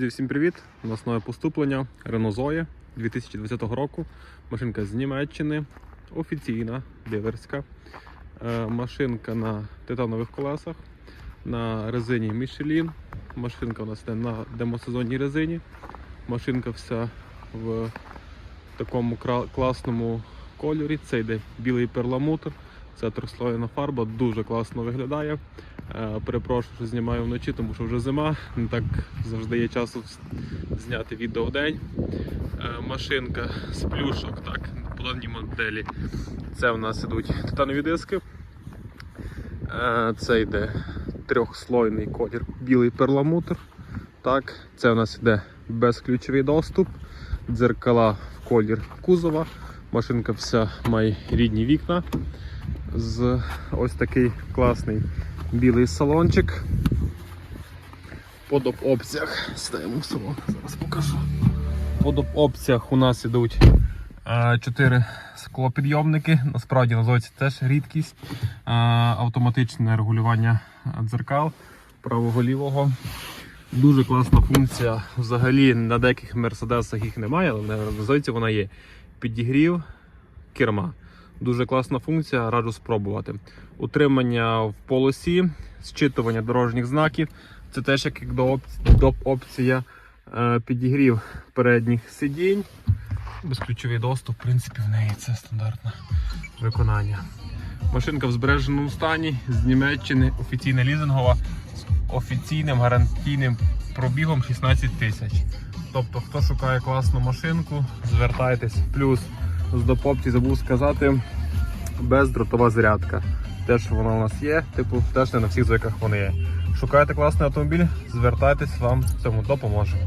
Друзі, Всім привіт! У нас нове поступлення Renault Zoe 2020 року. Машинка з Німеччини, офіційна, дилерська. Е, Машинка на титанових колесах, на резині Michelin. Машинка у нас йде на демосезонній резині. Машинка вся в такому класному кольорі. Це йде білий перламутр. Це трьохслойна фарба, дуже класно виглядає. Е, Перепрошую, що знімаю вночі, тому що вже зима. Не так завжди є часу зняти відео в день. Е, Машинка з плюшок, так, по даній моделі. Це в нас ідуть титанові диски. Е, Це йде трьохслойний колір, білий перламутр. Так, це у нас йде безключовий доступ, дзеркала в колір кузова. Машинка вся має рідні вікна. З ось такий класний білий салончик. По доп-опціях ставимо в салон, зараз покажу. По доп-опціях у нас ідуть 4 склопідйомники. Насправді називається теж рідкість. Е, Автоматичне регулювання дзеркал правого-лівого. Дуже класна функція. Взагалі на деяких мерседесах їх немає, але називається вона є. Підігрів керма. Дуже класна функція, раджу спробувати. Утримання в полосі, зчитування дорожніх знаків. Це теж як доп- доп-опція. Е, Підігрів передніх сидінь. Безключовий доступ, в принципі, в неї це стандартне виконання. Машинка в збереженому стані з Німеччини, офіційна лізингова, з офіційним гарантійним пробігом 16 тисяч. Тобто, хто шукає класну машинку, звертайтесь. Плюс з допопті забув сказати, бездротова зарядка. Теж вона у нас є, типу, теж не на всіх звиках вони є. Шукаєте класний автомобіль, звертайтесь, вам в цьому допоможемо.